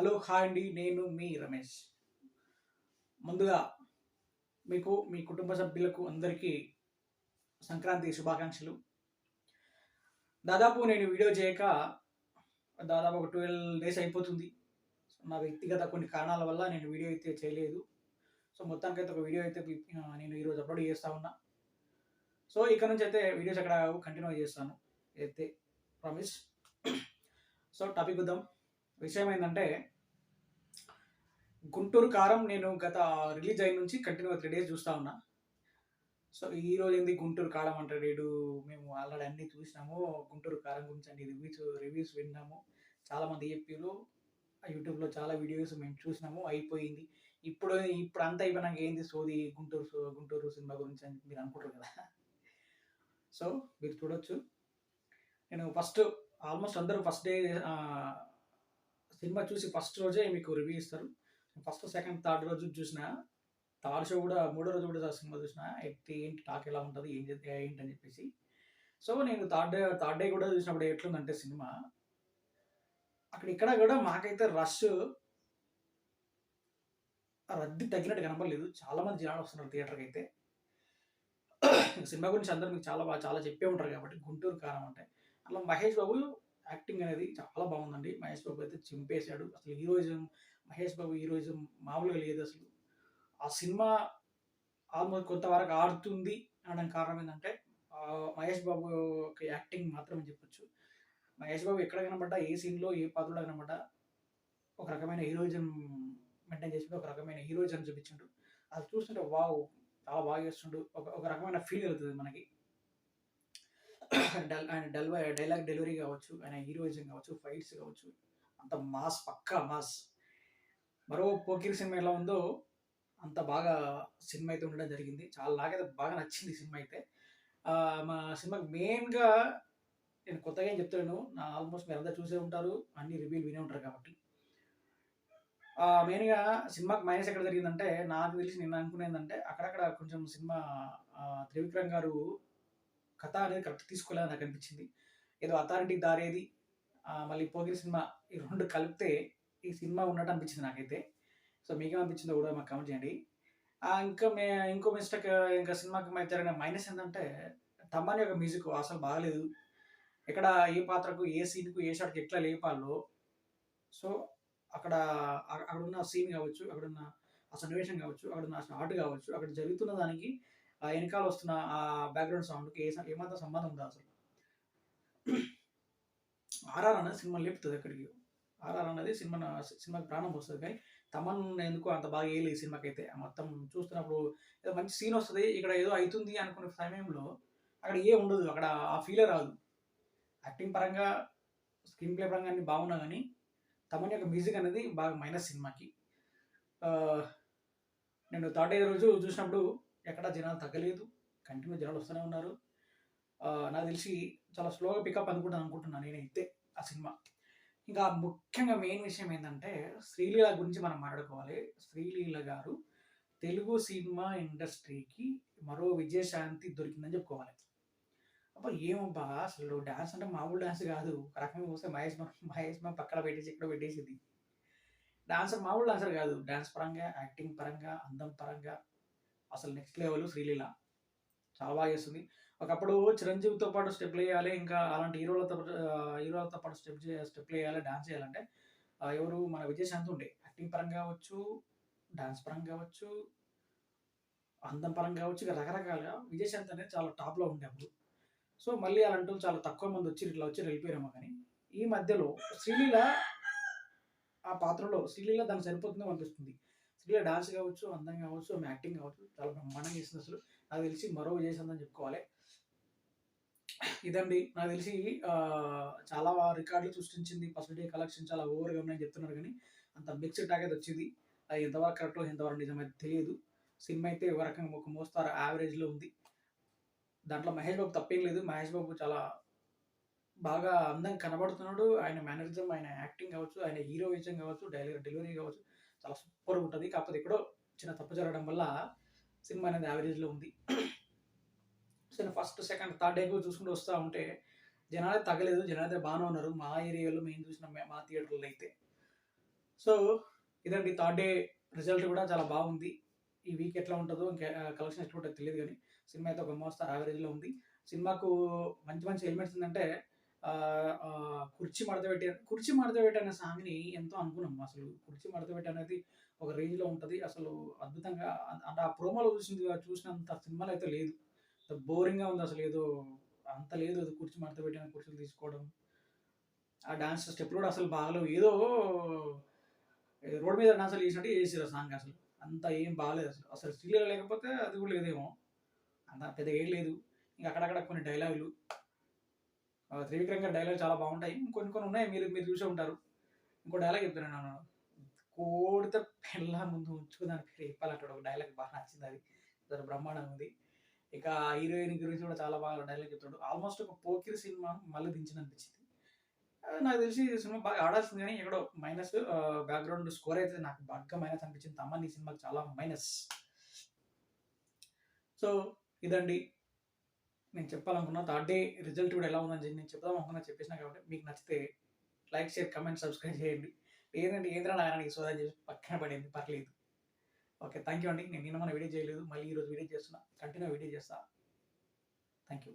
Hello hi అండి. నేను మీ రమేష్. ముందుగా మీకు మీ కుటుంబ సభ్యులకు అందరికీ సంక్రాంతి శుభాకాంక్షలు. దాదాపు నేను వీడియో చేయక దాదాపు ఒక ట్వెల్వ్ డేస్ అయిపోతుంది. నా వ్యక్తిగత కొన్ని కారణాల వల్ల నేను వీడియో అయితే చేయలేదు. సో మొత్తానికైతే ఒక వీడియో అయితే నేను ఈరోజు అప్లోడ్ చేస్తా ఉన్నా. సో ఇక్కడ నుంచి అయితే వీడియోస్ అక్కడ కంటిన్యూ చేస్తాను. అయితే ప్రామిస్ సో టాపిక్ వద్దాం విషయం ఏంటంటే గుంటూరు కారం నేను గత రిలీజ్ అయిన నుంచి కంటిన్యూ త్రీ డేస్ చూస్తా ఉన్నా. సో ఈ రోజు ఏంది గుంటూరు కారం అంటాడు రేడు మేము ఆల్రెడీ అన్ని చూసినాము. గుంటూరు కారం గురించి అన్ని రివ్యూస్ రివ్యూస్ విన్నాము. చాలామంది చెప్పారు యూట్యూబ్లో చాలా వీడియోస్ మేము చూసినాము. అయిపోయింది. ఇప్పుడు ఇప్పుడు అంతా అయిపోయినాక ఏంది సోది గుంటూరు గుంటూరు సినిమా గురించి అని మీరు అనుకుంటారు కదా. సో మీరు చూడొచ్చు. నేను ఫస్ట్ ఆల్మోస్ట్ అందరూ ఫస్ట్ డే సినిమా చూసి ఫస్ట్ రోజే మీకు రివ్యూ ఇస్తారు. ఫస్ట్ సెకండ్ థర్డ్ రోజు చూసిన థర్డ్ షో కూడా మూడో రోజు కూడా సినిమా చూసిన ఎట్టి ఏంటి టాక్ ఎలా ఉంటుంది ఏం చేస్తే ఏంటి అని చెప్పేసి. సో నేను థర్డ్ డే థర్డ్ డే కూడా చూసినప్పుడు ఎట్లుందంటే సినిమా అక్కడ ఇక్కడ కూడా మాకైతే రష్ రద్దీ తగ్గినట్టు కనపడలేదు. చాలా మంది జనాలు వస్తున్నారు థియేటర్కి అయితే. సినిమా గురించి అందరూ మీకు చాలా బాగా చాలా చెప్పే ఉంటారు కాబట్టి గుంటూరు కారం అంటే. అట్లా మహేష్ బాబు యాక్టింగ్ అనేది చాలా బాగుందండి. మహేష్ బాబు అయితే చింపేశాడు. అసలు హీరోయిజం మహేష్ బాబు హీరోయిజం మామూలుగా లేదు అసలు. ఆ సినిమా ఆల్మోస్ట్ కొంతవరకు ఆడుతుంది అనడం కారణం ఏంటంటే మహేష్ బాబు యాక్టింగ్ మాత్రమే చెప్పొచ్చు. మహేష్ బాబు ఎక్కడ కనబడ్డా ఏ సీన్లో ఏ పాత్రలో కనబడ్డా ఒక రకమైన హీరోయిజం మెయింటైన్ చేసి ఒక రకమైన హీరోయిజం చూపించిండు. అది చూస్తుంటే వావ్ చాలా బాగా చేస్తుండు. ఒక ఒక రకమైన ఫీల్ అవుతుంది మనకి. డల్ ఆయన డల్ డైలాగ్ డెలివరీ కావచ్చు ఆయన హీరోయిజం కావచ్చు ఫైట్స్ కావచ్చు అంత మాస్ పక్కా మాస్. మరో పోకిరి సినిమా ఎలా ఉందో అంత బాగా సినిమా అయితే ఉండడం జరిగింది. చాలా నాకైతే బాగా నచ్చింది సినిమా అయితే. మా సినిమాకి మెయిన్గా నేను కొత్తగా ఏం చెప్తాను నా ఆల్మోస్ట్ మీరు అంతా చూసే ఉంటారు. అన్ని రివ్యూలు వినే ఉంటారు కాబట్టి. మెయిన్గా సినిమాకి మైనస్ ఎక్కడ జరిగిందంటే నాకు తెలిసి నేను అనుకునేదంటే అక్కడక్కడ కొంచెం సినిమా త్రివిక్రమ్ గారు కథ అనేది కరెక్ట్ తీసుకోలేదని నాకు అనిపించింది. ఏదో అథారిటీ దారేది మళ్ళీ పోగిరి సినిమా ఈ రెండు కలిపితే ఈ సినిమా ఉన్నట్టు అనిపించింది నాకైతే. సో మీకేం అనిపించిందో కూడా మాకు కమెంట్ చేయండి. ఇంకా మే ఇంకో మిస్టేక్ ఇంకా సినిమాకి మధ్య జరిగిన మైనస్ ఏంటంటే తమ్మని యొక్క మ్యూజిక్ అసలు బాగలేదు. ఎక్కడ ఏ పాత్రకు ఏ సీన్కు ఏ షాట్కి ఎట్లా లేపాలో. సో అక్కడ అక్కడ ఉన్న సీన్ కావచ్చు అక్కడున్న ఆ సన్నివేశం కావచ్చు అక్కడ ఉన్న షాట్ కావచ్చు అక్కడ జరుగుతున్న దానికి వెనకాల వస్తున్న ఆ బ్యాక్గ్రౌండ్ సౌండ్కి ఏ స- ఏమాత్రం సంబంధం ఉందా అసలు? ఆర్ఆర్ అనేది సినిమా లేపుతుంది అక్కడికి ఆర్ఆర్ అనేది సినిమా సినిమాకి ప్రాణం వస్తుంది కానీ తమన్ ఎందుకు అంత బాగా వేయలేదు ఈ సినిమాకి అయితే మొత్తం చూస్తున్నప్పుడు ఏదో మంచి సీన్ వస్తుంది ఇక్కడ ఏదో అవుతుంది అనుకునే సమయంలో అక్కడ ఏ ఉండదు అక్కడ ఆ ఫీలే రాదు. యాక్టింగ్ పరంగా స్క్రీన్ ప్లే పరంగా అన్ని బాగున్నా కానీ తమన్ యొక్క మ్యూజిక్ అనేది బాగా మైనస్ సినిమాకి. నేను థర్డ్ ఏ రోజు చూసినప్పుడు ఎక్కడ జనాలు తగ్గలేదు. కంటిన్యూ జనాలు వస్తూనే ఉన్నారు. నాకు తెలిసి చాలా స్లోగా పికప్ అనుకుంటాను అనుకుంటున్నాను నేనైతే ఆ సినిమా. ఇంకా ముఖ్యంగా మెయిన్ విషయం ఏంటంటే శ్రీలీల గురించి మనం మాట్లాడుకోవాలి. శ్రీలీల గారు తెలుగు సినిమా ఇండస్ట్రీకి మరో విజయశాంతి దొరికిందని చెప్పుకోవాలి. అబ్బా ఏమబ్బా అసలు డాన్స్ అంటే మామూలు డాన్స్ కాదు. రకంగా చూస్తే మహేష్ మహేష్ మా పక్కన పెట్టేసి ఇక్కడ పెట్టేసింది. డాన్సర్ మామూలు డాన్సర్ కాదు. డాన్స్ పరంగా యాక్టింగ్ పరంగా అందం పరంగా అసలు నెక్స్ట్ లెవెల్ శ్రీలీల. చాలా బాగా చేస్తుంది. ఒకప్పుడు చిరంజీవితో పాటు స్టెప్ వేయాలి ఇంకా అలాంటి హీరోలతో పాటు హీరోలతో పాటు స్టెప్ స్టెప్ వేయాలి డాన్స్ చేయాలంటే ఎవరు మన విజయశాంతి ఉండే. యాక్టింగ్ పరంగా కావచ్చు డాన్స్ పరంగా కావచ్చు అందం పరంగా కావచ్చు ఇక రకరకాలుగా విజయశాంతి అనేది చాలా టాప్లో ఉండే అప్పుడు. సో మళ్ళీ అలాంటి చాలా తక్కువ మంది వచ్చి ఇట్లా వచ్చి వెళ్ళిపోయారేమో కానీ ఈ మధ్యలో శ్రీలీల ఆ పాత్రలో శ్రీలీల దానికి సరిపోతుందో అనిపిస్తుంది. శ్రీలీల డాన్స్ కావచ్చు అందం కావచ్చు ఆమె యాక్టింగ్ కావచ్చు చాలా బ్రహ్మాండంగా చేసింది అసలు. నాకు తెలిసి మరో చేసిందని చెప్పుకోవాలి. ఇదండి. నాకు తెలిసి చాలా రికార్డులు సృష్టించింది ఫస్ట్ డే కలెక్షన్ చాలా ఓవర్గా ఉన్నాయని చెప్తున్నారు కానీ అంత మిక్స్డ్ టాక్ అయితే వచ్చింది. అది ఎంతవరకు కరెక్టో ఎంతవరకు నిజమైతే తెలియదు. సినిమా అయితే ఒక రకంగా ఒక మోస్తారు యావరేజ్లో ఉంది. దాంట్లో మహేష్ బాబు తప్పేం లేదు. మహేష్ బాబు చాలా బాగా అందంగా కనబడుతున్నాడు. ఆయన మేనరిజం ఆయన యాక్టింగ్ కావచ్చు ఆయన హీరోయిజం కావచ్చు డైలీ డెలివరీ కావచ్చు. చాలా సూపర్ ఉంటుంది. కాకపోతే ఎక్కడో చిన్న తప్పు జరగడం వల్ల సినిమా అనేది యావరేజ్లో ఉంది. So first second third day చూసుకుంటూ వస్తూ ఉంటే జనాలే తగ్గలేదు. జనాలు అయితే బాగానే ఉన్నారు. మా ఏరియాలో మేము చూసిన మా థియేటర్లో అయితే. సో ఇదండి థర్డ్ డే రిజల్ట్ కూడా చాలా బాగుంది. ఈ వీక్ ఎట్లా ఉంటుందో ఇంకా కలెక్షన్ ఎట్లా ఉంటుందో తెలియదు కానీ సినిమా అయితే ఒక మోస్తా యావరేజ్లో ఉంది. సినిమాకు మంచి మంచి ఎలిమెంట్స్ ఏంటంటే కుర్చీ మడతపెట్టి కుర్చీ మడతపెట్టి అనే సాంగ్ని ఎంతో అనుకున్నాం. అసలు కుర్చీ మడత పెట్టి అనేది ఒక రేంజ్లో ఉంటుంది. అసలు అద్భుతంగా అంటే ఆ ప్రోమోలో చూసింది చూసినంత సినిమాలు అయితే లేదు. బోరింగ్గా ఉంది అసలు ఏదో అంత లేదు అది కుర్చీ మడత పెట్టిన కుర్చీలు తీసుకోవడం. ఆ డాన్స్ స్టెప్ కూడా అసలు బాగలేవు. ఏదో రోడ్ మీద డాన్సులు చేసినట్టు చేసారు ఆ సాంగ్ అసలు. అంత ఏం బాగాలేదు అసలు. అసలు స్టీల్ లేకపోతే అది కూడా లేదేమో. అంత పెద్దగా ఏం లేదు. ఇంకా అక్కడక్కడ కొన్ని డైలాగులు త్రివిక్రమ్ గారి డైలాగ్ చాలా బాగుంటాయి. కొన్ని కొన్ని ఉన్నాయి మీరు మీరు చూసే ఉంటారు. ఇంకో డైలాగ్ చెప్తున్నాను నేను కోడితే పెళ్ళ ముందు ఉంచుకున్నాను. పేరు చెప్పాలంటాడు ఒక డైలాగ్ బాగా నచ్చింది అది. దాని బ్రహ్మాండం ఉంది. ఇక హీరోయిన్ గురించి కూడా చాలా బాగా డైలాగ్ చెప్తాడు. ఆల్మోస్ట్ ఒక పోకిరి సినిమా మళ్ళీ దించిన అనిపించింది నాకు తెలిసి సినిమా బాగా ఆడాల్సింది కానీ ఎక్కడో మైనస్ బ్యాక్గ్రౌండ్ స్కోర్ అయితే నాకు బాగా మైనస్ అనిపించింది. తమ్మని ఈ సినిమాకి చాలా మైనస్ సో ఇదండి. నేను చెప్పాలనుకున్నా థర్డ్ డే రిజల్ట్ కూడా ఎలా ఉందని చెప్పి నేను చెప్దాం అనుకున్నా చెప్పేసిన కాబట్టి మీకు నచ్చితే లైక్ షేర్ కమెంట్ సబ్స్క్రైబ్ చేయండి. లేదంటే ఏంద్రా నాయన సోదా చేసి పక్కన పడింది పర్లేదు. ఓకే థ్యాంక్ యూ అండి. నేను నిన్న మన వీడియో చేయలేదు. మళ్ళీ ఈరోజు వీడియో చేస్తున్నా. కంటిన్యూ వీడియో చేస్తా. Thank you